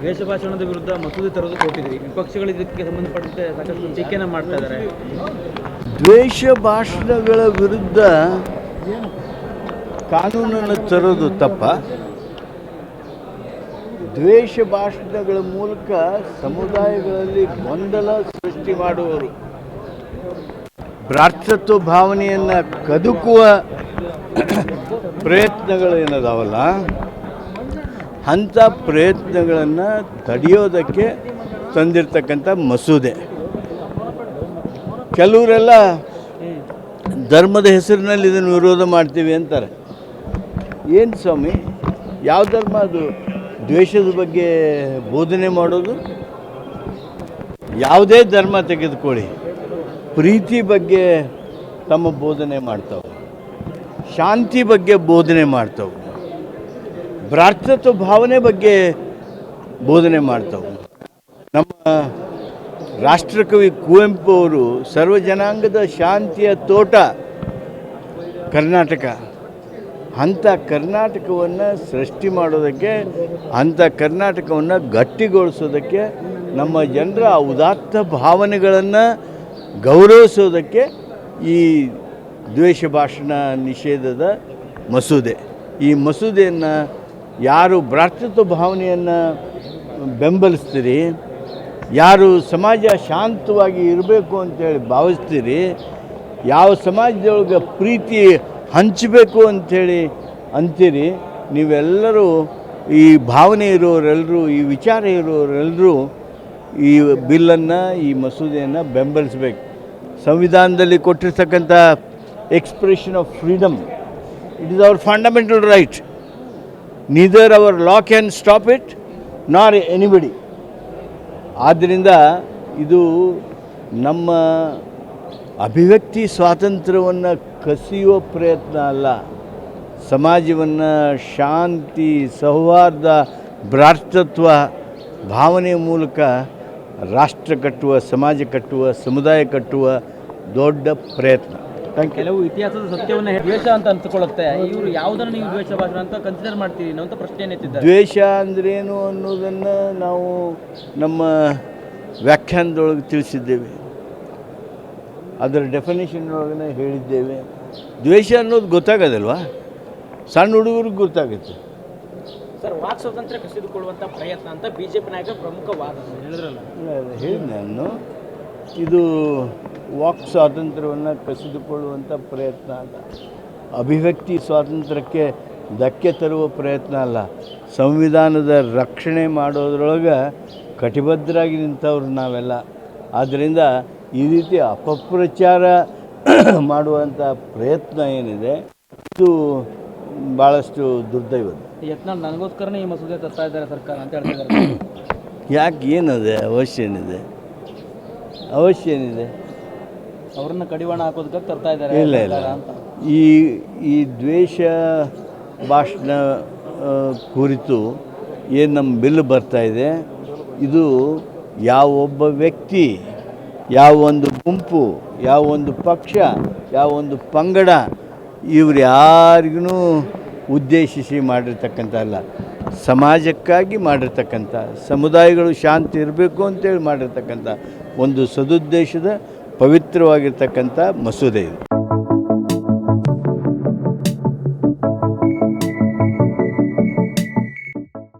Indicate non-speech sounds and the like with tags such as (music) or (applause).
ದ್ವೇಷ ಭಾಷಣದ ವಿರುದ್ಧ ಮಸೂದೆ ತರೋದು ಕೊಟ್ಟಿದ್ರಿ ವಿಪಕ್ಷಗಳು ಇದಕ್ಕೆ ಸಂಬಂಧಪಟ್ಟಂತೆ ಸಾಕಷ್ಟು ಟೀಕೆನ ಮಾಡ್ತಾ ಇದ್ದಾರೆ. ದ್ವೇಷ ಭಾಷಣಗಳ ವಿರುದ್ಧ ಕಾನೂನನ್ನು ತರೋದು ತಪ್ಪ. ದ್ವೇಷ ಭಾಷಣಗಳ ಮೂಲಕ ಸಮುದಾಯಗಳಲ್ಲಿ ಗೊಂದಲ ಸೃಷ್ಟಿ ಮಾಡುವರು ಭ್ರಾತೃತ್ವ ಭಾವನೆಯನ್ನು ಕದುಕುವ ಪ್ರಯತ್ನಗಳು ಏನದಾವಲ್ಲ ಅಂಥ ಪ್ರಯತ್ನಗಳನ್ನು ತಡೆಯೋದಕ್ಕೆ ತಂದಿರತಕ್ಕಂಥ ಮಸೂದೆ. ಕೆಲವರೆಲ್ಲ ಧರ್ಮದ ಹೆಸರಿನಲ್ಲಿ ಇದನ್ನು ವಿರೋಧ ಮಾಡ್ತೀವಿ ಅಂತಾರೆ. ಏನು ಸ್ವಾಮಿ? ಯಾವ ಧರ್ಮ ಅದು? ದ್ವೇಷದ ಬಗ್ಗೆ ಬೋಧನೆ ಮಾಡೋದು? ಯಾವುದೇ ಧರ್ಮ ತೆಗೆದುಕೊಳ್ಳಿ. ಪ್ರೀತಿ ಬಗ್ಗೆ ತಮ್ಮ ಬೋಧನೆ ಮಾಡ್ತಾವೆ ಶಾಂತಿ ಬಗ್ಗೆ ಬೋಧನೆ ಮಾಡ್ತವು. ಭ್ರಾತೃತ್ವ ಭಾವನೆ ಬಗ್ಗೆ ಬೋಧನೆ ಮಾಡ್ತವು. ನಮ್ಮ ರಾಷ್ಟ್ರಕವಿ ಕುವೆಂಪು ಅವರು ಸರ್ವ ಜನಾಂಗದ ಶಾಂತಿಯ ತೋಟ ಕರ್ನಾಟಕ. ಅಂಥ ಕರ್ನಾಟಕವನ್ನು ಸೃಷ್ಟಿ ಮಾಡೋದಕ್ಕೆ, ಅಂಥ ಕರ್ನಾಟಕವನ್ನು ಗಟ್ಟಿಗೊಳಿಸೋದಕ್ಕೆ, ನಮ್ಮ ಜನರ ಉದಾತ್ತ ಭಾವನೆಗಳನ್ನು ಗೌರವಿಸೋದಕ್ಕೆ ಈ ದ್ವೇಷ ಭಾಷಣ ನಿಷೇಧದ ಮಸೂದೆ. ಈ ಮಸೂದೆಯನ್ನು ಯಾರು ಭ್ರಾತೃತ್ವ ಭಾವನೆಯನ್ನು ಬೆಂಬಲಿಸ್ತೀರಿ, ಯಾರು ಸಮಾಜ ಶಾಂತವಾಗಿ ಇರಬೇಕು ಅಂತೇಳಿ ಭಾವಿಸ್ತೀರಿ, ಯಾವ ಸಮಾಜದೊಳಗೆ ಪ್ರೀತಿ ಹಂಚಬೇಕು ಅಂಥೇಳಿ ಅಂತೀರಿ, ನೀವೆಲ್ಲರೂ ಈ ಭಾವನೆ ಇರೋರೆಲ್ಲರೂ ಈ ವಿಚಾರ ಇರೋರೆಲ್ಲರೂ ಈ ಬಿಲ್ಲನ್ನು, ಈ ಮಸೂದೆಯನ್ನು ಬೆಂಬಲಿಸಬೇಕು. ಸಂವಿಧಾನದಲ್ಲಿ ಕೊಟ್ಟಿರ್ತಕ್ಕಂಥ expression of freedom it is our fundamental right neither our law can stop it nor anybody. ಆದ್ದರಿಂದ ಇದು ನಮ್ಮ ಅಭಿವ್ಯಕ್ತಿ ಸ್ವಾತಂತ್ರ್ಯವನ್ನು ಕಸಿಯುವ ಪ್ರಯತ್ನ ಅಲ್ಲ. ಸಮಾಜವನ್ನು ಶಾಂತಿ, ಸೌಹಾರ್ದ, ಭ್ರಾತೃತ್ವ ಭಾವನೆ ಮೂಲಕ ರಾಷ್ಟ್ರ ಕಟ್ಟುವ, ಸಮಾಜ ಕಟ್ಟುವ, ಸಮುದಾಯ ಕಟ್ಟುವ ದೊಡ್ಡ ಪ್ರಯತ್ನ. ಕೆಲವು ಇತಿಹಾಸದ ಸತ್ಯವನ್ನ ದ್ವೇಷ ಅಂತ ಅನ್ಸ್ಕೊಳ್ಳುತ್ತೆ ಇವರು ಯಾವುದನ್ನು ನೀವು ದ್ವೇಷ ಭಾಷಣ ಅಂತ ಕನ್ಸಿಡರ್ ಮಾಡ್ತೀರಿ ಅಂತ ಪ್ರಶ್ನೆ ಎತ್ತಿದ್ದಾರೆ. ದ್ವೇಷ ಅಂದ್ರೇನು ಅನ್ನೋದನ್ನು ನಾವು ನಮ್ಮ ವ್ಯಾಖ್ಯಾನದೊಳಗೆ ತಿಳಿಸಿದ್ದೇವೆ. ಅದರ ಡೆಫಿನೇಷನ್ ಒಳಗನೆ ಹೇಳಿದ್ದೇವೆ. ದ್ವೇಷ ಅನ್ನೋದು ಗೊತ್ತಾಗೋದಲ್ವಾ? ಸಣ್ಣ ಹುಡುಗರಿಗೆ ಗೊತ್ತಾಗುತ್ತೆ. ಸರ್ ವಾಕ್ ಸ್ವಾತಂತ್ರ್ಯ ಕಸಿದುಕೊಳ್ಳುವಂಥ ಪ್ರಯತ್ನ ಅಂತ ಬಿಜೆಪಿ ಪಿ ನಾಯಕ ಪ್ರಮುಖವಾದ ಹೇಳಿದ್ರಲ್ಲ. ಹೇಳಿ ನಾನು. ಇದು ವಾಕ್ ಸ್ವಾತಂತ್ರ್ಯವನ್ನು ಕಸಿದುಕೊಳ್ಳುವಂಥ ಪ್ರಯತ್ನ ಅಲ್ಲ. ಅಭಿವ್ಯಕ್ತಿ ಸ್ವಾತಂತ್ರ್ಯಕ್ಕೆ ಧಕ್ಕೆ ತರುವ ಪ್ರಯತ್ನ ಅಲ್ಲ. ಸಂವಿಧಾನದ ರಕ್ಷಣೆ ಮಾಡೋದ್ರೊಳಗೆ ಕಟಿಬದ್ಧರಾಗಿ ನಿಂತವ್ರು ನಾವೆಲ್ಲ. ಆದ್ದರಿಂದ ಈ ರೀತಿ ಅಪಪ್ರಚಾರ (clears throat) ಮಾಡುವಂಥ ಪ್ರಯತ್ನ ಏನಿದೆ ಇದು ಭಾಳಷ್ಟು ದುರ್ದೈವದ ಯತ್ನ ನನಗೋಸ್ಕರನೇ ಈ ಮಸೂದೆ ತರ್ತಾ ಇದ್ದಾರೆ ಸರ್ಕಾರ ಅಂತ ಹೇಳ್ತಾ ಇದ್ದಾರೆ. (clears throat) ಯಾಕೆ ಏನಿದೆ ಅವಶ್ಯ ಏನಿದೆ? ಅವಶ್ಯ ಏನಿದೆ? ಅವ್ರನ್ನ ಕಡಿವಾಣ ಹಾಕೋದಕ್ಕೆ ತರ್ತಾ ಇದ್ದಾರೆ ಇಲ್ಲ ಇಲ್ಲ. ಈ ಈ ದ್ವೇಷ ಭಾಷಣ ಕುರಿತು ಏನು ನಮ್ಮ ಬಿಲ್ ಬರ್ತಾ ಇದೆ? ಇದು ಯಾವ ಒಬ್ಬ ವ್ಯಕ್ತಿ ಯಾವ ಒಂದು ಗುಂಪು ಯಾವ ಒಂದು ಪಕ್ಷ ಯಾವ ಒಂದು ಪಂಗಡ ಇವ್ರು ಯಾರಿಗೂ ಉದ್ದೇಶಿಸಿ ಮಾಡಿರ್ತಕ್ಕಂಥ ಅಲ್ಲ. ಸಮಾಜಕ್ಕಾಗಿ ಮಾಡಿರ್ತಕ್ಕಂಥ ಸಮುದಾಯಗಳು ಶಾಂತಿ ಇರಬೇಕು ಅಂತೇಳಿ ಮಾಡಿರ್ತಕ್ಕಂಥ ಒಂದು ಸದುದ್ದೇಶದ ಪವಿತ್ರವಾಗಿರ್ತಕ್ಕಂಥ ಮಸೂದೆ ಇದು.